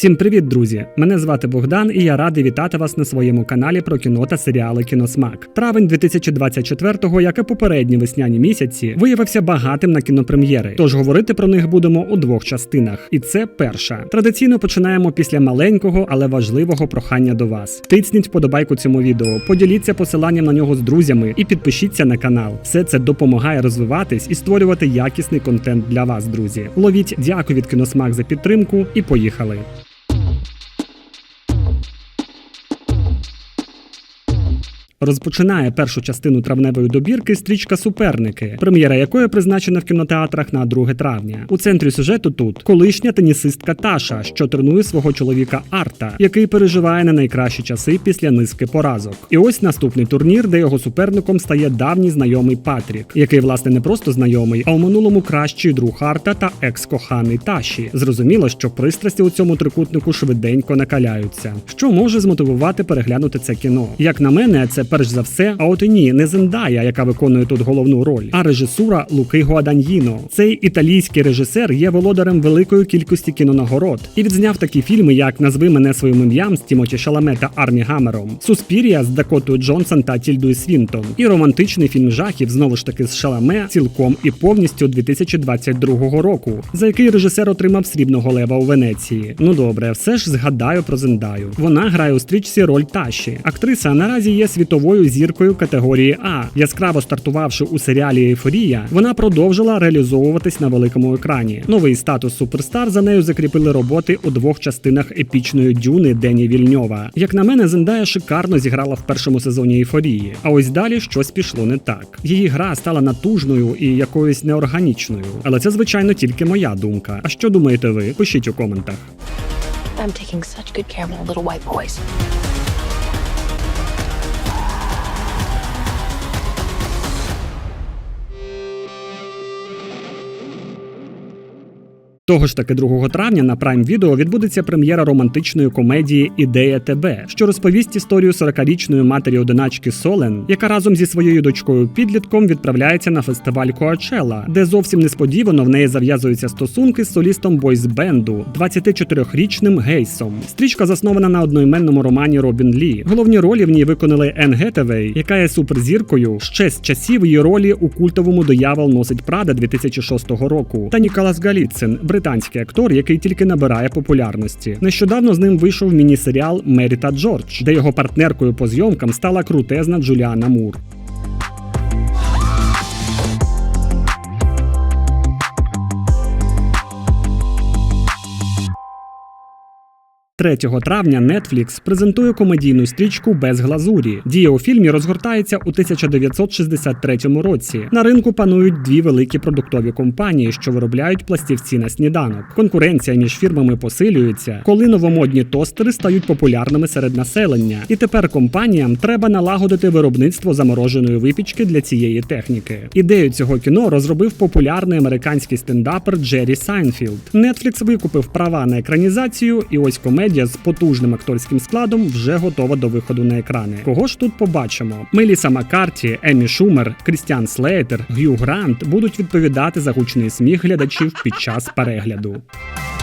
Всім привіт, друзі! Мене звати Богдан, і я радий вітати вас на своєму каналі про кіно та серіали Кіносмак. Травень 2024-го, як і попередні весняні місяці, виявився багатим на кінопрем'єри. Тож говорити про них будемо у двох частинах. І це перша. Традиційно починаємо після маленького, але важливого прохання до вас. Тицніть вподобайку цьому відео, поділіться посиланням на нього з друзями і підпишіться на канал. Все це допомагає розвиватись і створювати якісний контент для вас, друзі. Ловіть дякую від Кіносмак за підтримку і поїхали. Розпочинає першу частину травневої добірки стрічка Суперники, прем'єра якої призначена в кінотеатрах на 2 травня. У центрі сюжету тут колишня тенісистка Таша, що тренує свого чоловіка Арта, який переживає не найкращі часи після низки поразок. І ось наступний турнір, де його суперником стає давній знайомий Патрік, який власне не просто знайомий, а у минулому кращий друг Арта та екс-коханий Таші. Зрозуміло, що пристрасті у цьому трикутнику швиденько накаляються. Що може змотивувати переглянути це кіно? Як на мене, це перш за все, а от і ні, не Зендая, яка виконує тут головну роль, а режисура Луки Гуаданьїно. Цей італійський режисер є володарем великої кількості кінонагород і відзняв такі фільми, як Назви мене своїм ім'ям з Тімоті Шаламе та Армі Гамером, Суспірія з Дакотою Джонсон та Тільдою Свінтон, і романтичний фільм жахів знову ж таки з Шаламе цілком і повністю 2022 року, за який режисер отримав срібного лева у Венеції. Ну добре, все ж згадаю про Зендаю. Вона грає у стрічці роль Таші. Актриса наразі є світовою зіркою категорії А. Яскраво стартувавши у серіалі Ейфорія, вона продовжила реалізовуватись на великому екрані. Новий статус суперстар за нею закріпили роботи у двох частинах епічної дюни Дені Вільньова. Як на мене, Зендая шикарно зіграла в першому сезоні Ейфорії. А ось далі щось пішло не так. Її гра стала натужною і якоюсь неорганічною. Але це звичайно тільки моя думка. А що думаєте ви? Пишіть у коментах. I'm taking such good care of little white boys. Того ж таки 2 травня на Prime Video відбудеться прем'єра романтичної комедії Ідея тебе, що розповість історію 40-річної матері одиначки Солен, яка разом зі своєю дочкою підлітком відправляється на фестиваль Коачелла, де зовсім несподівано в неї зав'язуються стосунки з солістом бойс-бенду 24-річним Гейсом. Стрічка заснована на одноіменному романі Робін Лі. Головні ролі в ній виконали Енн Гетевей, яка є суперзіркою ще з часів її ролі у культовому диявол носить Прада 2006 року, та Ніколас Галіцин, британський актор, який тільки набирає популярності. Нещодавно з ним вийшов міні-серіал Мері та Джордж, де його партнеркою по зйомкам стала крутезна Джуліана Мур. 3 травня Netflix презентує комедійну стрічку без глазурі. Дія у фільмі розгортається у 1963 році. На ринку панують дві великі продуктові компанії, що виробляють пластівці на сніданок. Конкуренція між фірмами посилюється, коли новомодні тостери стають популярними серед населення. І тепер компаніям треба налагодити виробництво замороженої випічки для цієї техніки. Ідею цього кіно розробив популярний американський стендапер Джері Сайнфілд. Netflix викупив права на екранізацію, і ось комедія з потужним акторським складом вже готова до виходу на екрани. Кого ж тут побачимо? Меліса Маккарті, Емі Шумер, Крістіан Слейтер, Г'ю Грант будуть відповідати за гучний сміх глядачів під час перегляду. –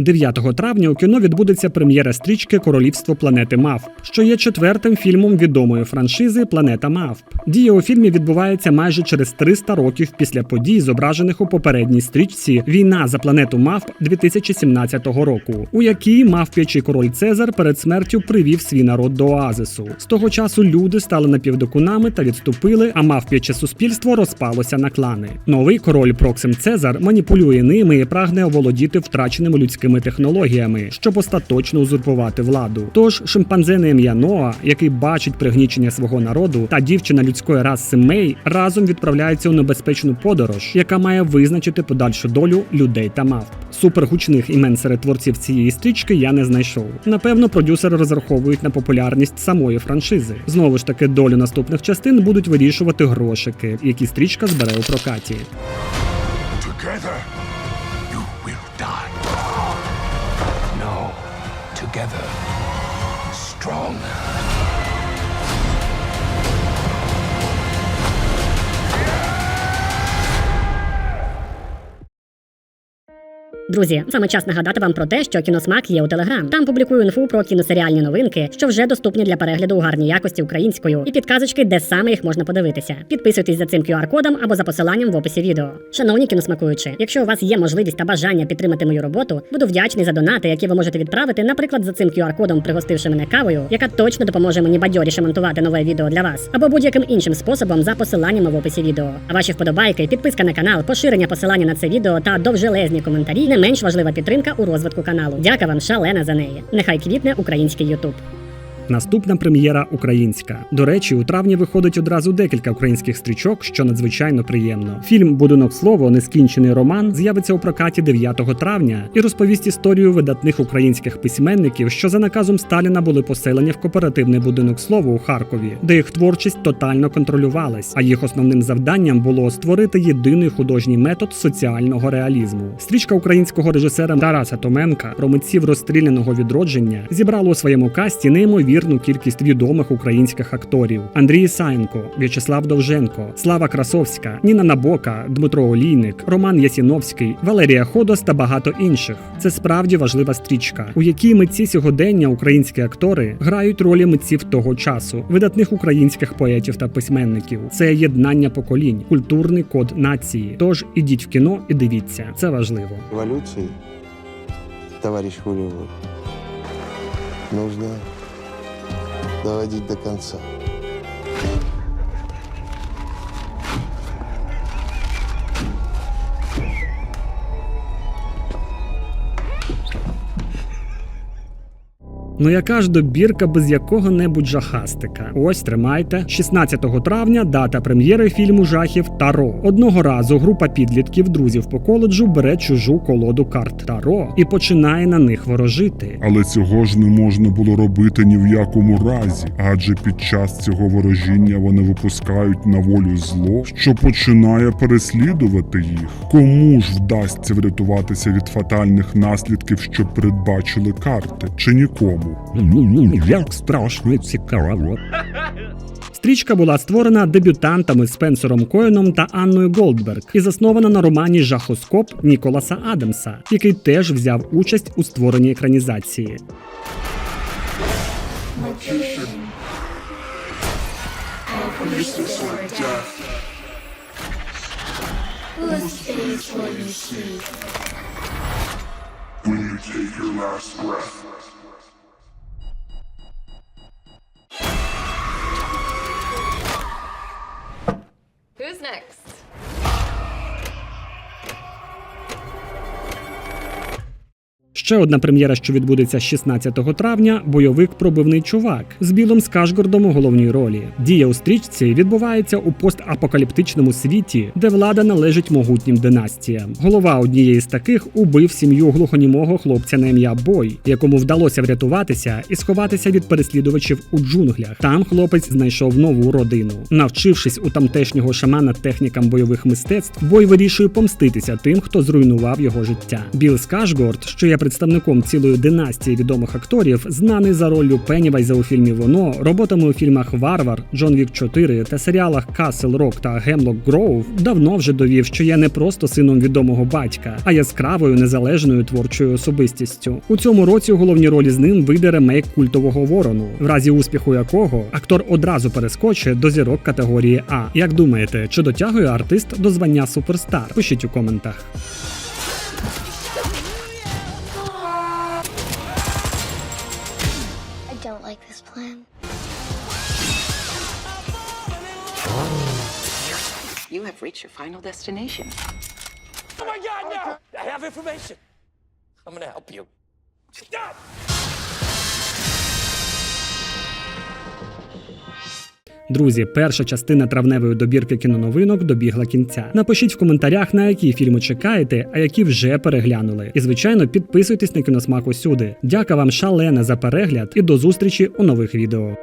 9 травня у кіно відбудеться прем'єра стрічки Королівство планети Мавп, що є четвертим фільмом відомої франшизи Планета Мавп. Дія у фільмі відбувається майже через 300 років після подій, зображених у попередній стрічці Війна за планету Мавп 2017 року, у якій мавп'ячий король Цезар перед смертю привів свій народ до оазису. З того часу люди стали напівдокунами та відступили, а мавп'яче суспільство розпалося на клани. Новий король Проксим Цезар маніпулює ними і прагне оволодіти втраченими людськими технологіями, щоб остаточно узурпувати владу. Тож шимпанзе на ім'я Ноа, який бачить пригнічення свого народу, та дівчина людської раси Мей разом відправляються у небезпечну подорож, яка має визначити подальшу долю людей та мавп. Супергучних імен серед творців цієї стрічки я не знайшов. Напевно, продюсери розраховують на популярність самої франшизи. Знову ж таки, долю наступних частин будуть вирішувати грошики, які стрічка збере у прокаті. Together, together strong. Друзі, саме час нагадати вам про те, що кіносмак є у Телеграм. Там публікую інфу про кіносеріальні новинки, що вже доступні для перегляду у гарній якості українською, і підказочки, де саме їх можна подивитися. Підписуйтесь за цим QR-кодом або за посиланням в описі відео. Шановні кіносмакуючі, якщо у вас є можливість та бажання підтримати мою роботу, буду вдячний за донати, які ви можете відправити, наприклад, за цим QR-кодом, пригостивши мене кавою, яка точно допоможе мені бадьоріше монтувати нове відео для вас, або будь-яким іншим способом за посиланнями в описі відео. А ваші вподобайки, підписка на канал, поширення посилання на це відео та довжелезні коментарі менш важлива підтримка у розвитку каналу. Дяка вам шалена за неї. Нехай квітне український Ютуб. Наступна прем'єра українська. До речі, у травні виходить одразу декілька українських стрічок, що надзвичайно приємно. Фільм Будинок слово нескінчений роман з'явиться у прокаті 9 травня і розповість історію видатних українських письменників, що за наказом Сталіна були поселені в кооперативний будинок слово у Харкові, де їх творчість тотально контролювалась, а їх основним завданням було створити єдиний художній метод соціального реалізму. Стрічка українського режисера Тараса Томенка про митців розстріляного відродження зібрала у своєму касті неймовірну кількість відомих українських акторів: Андрій Ісаєнко, В'ячеслав Довженко, Слава Красовська, Ніна Набока, Дмитро Олійник, Роман Ясіновський, Валерія Ходос та багато інших. Це справді важлива стрічка, у якій митці сьогодення українські актори грають ролі митців того часу, видатних українських поетів та письменників. Це єднання поколінь, культурний код нації. Тож ідіть в кіно і дивіться, це важливо. революции, товарищ Хулиевой, нужно доводить до конца. Ну яка ж добірка без якого-небудь жахастика? Ось тримайте. 16 травня дата прем'єри фільму жахів Таро. Одного разу група підлітків друзів по коледжу бере чужу колоду карт Таро і починає на них ворожити. Але цього ж не можна було робити ні в якому разі, адже під час цього ворожіння вони випускають на волю зло, що починає переслідувати їх. Кому ж вдасться врятуватися від фатальних наслідків, що передбачили карти, чи нікому? Як страшно цікаво. Стрічка була створена дебютантами Спенсером Коеном та Анною Голдберг і заснована на романі Жахоскоп Ніколаса Адамса, який теж взяв участь у створенні екранізації. Next? Ще одна прем'єра, що відбудеться 16 травня, бойовик Пробивний чувак з Білом Скажгордом у головній ролі. Дія у стрічці відбувається у постапокаліптичному світі, де влада належить могутнім династіям. Голова однієї з таких убив сім'ю глухонімого хлопця на ім'я Бой, якому вдалося врятуватися і сховатися від переслідувачів у джунглях. Там хлопець знайшов нову родину. Навчившись у тамтешнього шамана технікам бойових мистецтв, бой вирішує помститися тим, хто зруйнував його життя. Біл Скажгорд, що є представником цілої династії відомих акторів, знаний за роллю Пеннівайза у фільмі Воно, роботами у фільмах Варвар, Джон Вік 4 та серіалах Касл Рок та Гемлок Гроув, давно вже довів, що є не просто сином відомого батька, а яскравою незалежною творчою особистістю. У цьому році у головній ролі з ним вийде ремейк культового ворону, в разі успіху якого актор одразу перескочить до зірок категорії А. Як думаєте, чи дотягує артист до звання суперстар? Пишіть у коментах. Have reached your final destination. Oh my god, no! I have information. I'm gonna help you. Stop! Друзі, перша частина травневої добірки кіноновинок добігла кінця. Напишіть в коментарях, на які фільми чекаєте, а які вже переглянули. І звичайно, підписуйтесь на кіносмак усюди. Дяка вам шалена за перегляд і до зустрічі у нових відео.